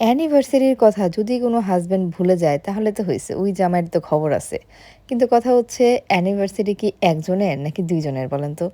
অ্যানিভার্সারির কথা যদি কোনো হাজব্যান্ড ভুলে যায়, তাহলে তো হয়েছে ওই জামাইয়ের তো খবর আছে। কিন্তু কথা হচ্ছে অ্যানিভার্সারি কি একজনের নাকি দুইজনের বলেন তো?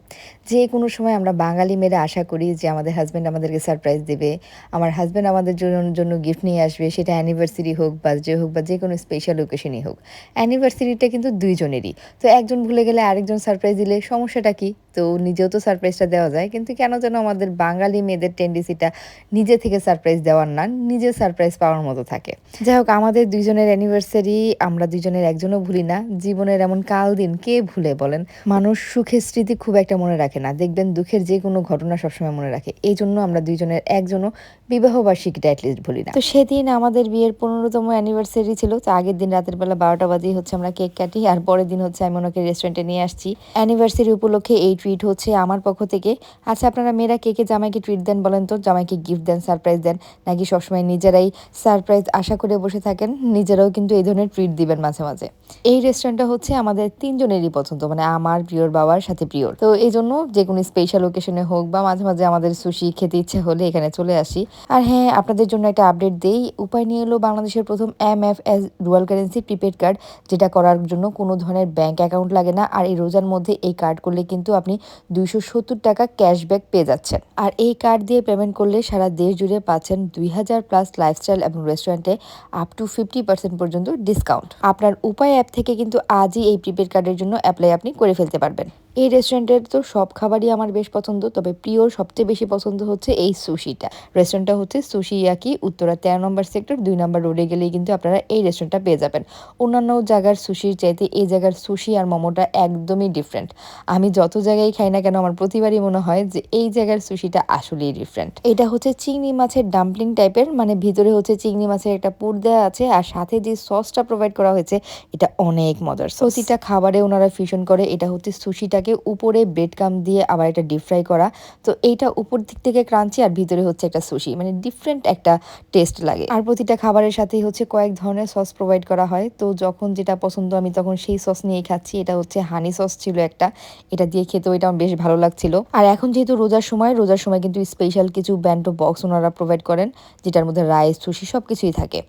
যে কোনো সময় আমরা বাঙালি মেয়েরা আশা করি যে আমাদের হাজব্যান্ড আমাদেরকে সারপ্রাইজ দেবে। আমার হাজব্যান্ড আমাদের জন্য গিফট নিয়ে আসবে, সেটা অ্যানিভার্সারি হোক বা যে হোক বা যে কোনো স্পেশাল ওকেশনই হোক। অ্যানিভার্সারিটা কিন্তু দুইজনেরই। তো একজন ভুলে গেলে আরেকজন সারপ্রাইজ দিলে সমস্যাটা কি? তো নিজেও তো সারপ্রাইজটা দেওয়া যায়। কিন্তু কেন যেন আমাদের বাঙালি মেয়েদের টেন্ডেন্সিটা নিজে থেকে সারপ্রাইজ দেওয়ার না, নিজে সারপ্রাইজ পাওয়ার মতো থাকে। যাই হোক, আমাদের দুইজনের অ্যানিভার্সারি আমরা দুইজনের একজনও ভুলি না। জীবনের এমন কাল দিন কে ভুলে বলেন? মানুষ সুখের স্মৃতি খুব একটা মনে রাখে না। দেখবেন দুঃখের যে কোনো ঘটনা সবসময় মনে রাখে। এই জন্য আমরা দুইজনের একজনও বিবাহ বার্ষিকীটা অ্যাটলিস্ট ভুলি না। তো সেদিন আমাদের বিয়ের পনেরোতম অ্যানিভার্সারি ছিল। তো আগের দিন রাতের বেলা বারোটা বাজেই হচ্ছে আমরা কেক কাটি, আর পরের দিন হচ্ছে আমি ওনাকে রেস্টুরেন্টে নিয়ে আসছি। অ্যানিভার্সারি উপলক্ষে এই ট্রিট হচ্ছে আমার পক্ষ থেকে। আচ্ছা আপনারা মেয়েরা কে কে জামাইকে ট্রিট দেন বলেন তো? জামাইকে গিফট দেন সারপ্রাইজ দেন, নাকি সবসময় নিজেরাই সারপ্রাইজ আশা করে বসে থাকেন? নিজেরাও কিন্তু এই ধরনের ট্রিট দিবেন মাঝে মাঝে। এই রেস্টুরেন্টটা হচ্ছে আমাদের তিনজনেরই পছন্দ মানে আমার প্রিয়র বাবার সাথে প্রিয়র। তো এই জন্য যে কোনো স্পেশাল ওকেশনে হোক বা মাঝে মাঝে আমাদের সুশি খেতে ইচ্ছে হলে এখানে চলে আসি। আর হ্যাঁ আপনাদের জন্য একটা আপডেট দেই, উপায় নিয়ে এলো বাংলাদেশের প্রথম M F S dual currency prepaid card যেটা করার জন্য কোনো ধরনের ব্যাংক অ্যাকাউন্ট লাগে না। আর এই রোজার মধ্যে এই কার্ড করলে কিন্তু আপনি দুইশো সত্তর টাকা ক্যাশব্যাক পেয়ে যাচ্ছেন। আর এই কার্ড দিয়ে পেমেন্ট করলে সারা দেশ জুড়ে পাচ্ছেন দুই হাজার প্লাস লাইফস্টাইল এবং রেস্টুরেন্টে আপ টু ফিফটি পার্সেন্ট পর্যন্ত ডিসকাউন্ট আপনার উপায় অ্যাপ থেকে কিন্তু আজই এই প্রিপেড কার্ডের জন্য অ্যাপ্লাই আপনি করে ফেলতে পারবেন। এই রেস্টুরেন্টের তো সব খাবারই আমার বেশ পছন্দ তবে প্রিয় সবচেয়ে বেশি পছন্দ হচ্ছে এই সুশিটা। রেস্টুরেন্টটা হচ্ছে সুশি ইয়াকি উত্তরা তেরো নম্বর সেক্টর দুই নম্বর রোডে গেলেই কিন্তু আপনারা এই রেস্টুরেন্টটা পেয়ে যাবেন। অন্যান্য জায়গার সুশির চাইতে এই জায়গার সুশি আর মোমোটা একদমই ডিফারেন্ট আমি যত জায়গায় খাই না কেন আমার প্রতিবারই মনে হয় যে এই জায়গার সুশিটা আসলেই ডিফারেন্ট এটা হচ্ছে চিংড়ি মাছের ডাম্পলিং টাইপের মানে ভিতরে হচ্ছে চিংড়ি মাছের একটা পুর দেওয়া আছে আর সাথে যে সসটা প্রোভাইড করা হয়েছে এটা অনেক মজার। প্রতিটা খাবারে ওনারা ফিউশন করে এটা হচ্ছে সুশিটাকে উপরে ব্রেড কাম দিয়ে আবার এটা ডিপ ফ্রাই করা। তো এইটা উপর দিক থেকে ক্রাঞ্চি আর ভিতরে হচ্ছে একটা সুশি মানে ডিফারেন্ট একটা টেস্ট লাগে। আর প্রতিটা খাবারের সাথেই হচ্ছে কয়েক ধরনের সস প্রোভাইড করা হয়। তো যখন যেটা পছন্দ আমি তখন সেই সস নিয়েই খাচ্ছি। এটা হচ্ছে হানি সস ছিল একটা। এটা দিয়ে খেতেও এটা আমার বেশ ভালো লাগছিল। আর এখন যেহেতু রোজার সময় রোজার সময় কিন্তু স্পেশাল কিছু ব্যান্টো বক্স ওনারা প্রোভাইড করেন, যেটার মধ্যে রাইস সুশি সব কিছুই থাকে।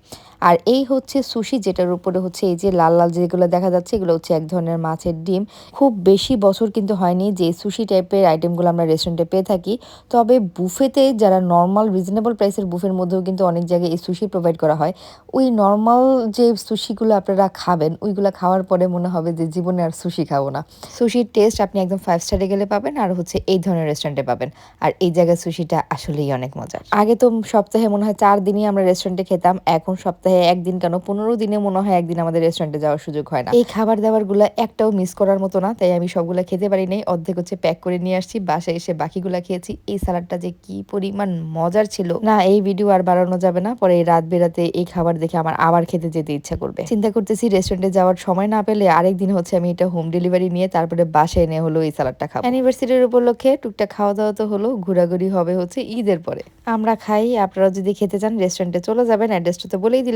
আর এই হচ্ছে সুশি, যেটার উপরে হচ্ছে এই যে লাল লাল যেগুলো দেখা যাচ্ছে, এগুলো হচ্ছে এক ধরনের মাছের ডিম। খুব বেশি বছর কিন্তু হয়নি যে সুশি টাইপের আইটেমগুলো আমরা রেস্টুরেন্টে পেয়ে থাকি। তবে বুফেতে যারা নর্মাল রিজনেবল প্রাইসের বুফের মধ্যেও কিন্তু অনেক জায়গায় এই সুশি প্রোভাইড করা হয়। ওই নর্মাল যে সুশিগুলো আপনারা খাবেন, ওইগুলো খাওয়ার পরে মনে হবে যে জীবনে আর সুশি খাব না। সুশির টেস্ট আপনি একদম ফাইভ স্টারে গেলে পাবেন আর হচ্ছে এই ধরনের রেস্টুরেন্টে পাবেন। আর এই জায়গায় সুশিটা আসলেই অনেক মজার। আগে তো সপ্তাহে মনে হয় চার দিনই আমরা রেস্টুরেন্টে খেতাম, এখন সপ্তাহে একদিন কেন? পনেরো দিনে মনে হয় একদিন আমাদের রেস্টুরেন্টে যাওয়ার সুযোগ হয় না। এই খাবার দাবারগুলা একটাও মিস করার মতো না, তাই আমি সবগুলা খেতে পারি নাই। অর্ধেক হচ্ছে প্যাক করে নিয়ে আসছি, বাসায় এসে বাকিগুলা খেয়েছি। এই সালাডটা যে কি পরিমাণ মজার ছিল। না, এই ভিডিও আর বাড়ানো যাবে না। পরে রাত বেরাতে এই খাবার দেখে আমার আবার খেতে যেতে ইচ্ছা করবে। চিন্তা করতেছি রেস্টুরেন্টে যাওয়ার সময় না পেলে আরেকদিন হচ্ছে আমি এটা হোম ডেলিভারি নিয়ে তারপরে বাসায় এনে হলো এই সালাডটা খাব। অ্যানিভার্সারির উপলক্ষে টুকটাক খাওয়া দাওয়া তো হলো, ঘোরাঘুরি হবে হচ্ছে ঈদের পরে। আমরা খাই আপনারা যদি খেতে চান রেস্টুরেন্টে চলে যাবেন অ্যাড্রেসটা তো বলেই দিলাম।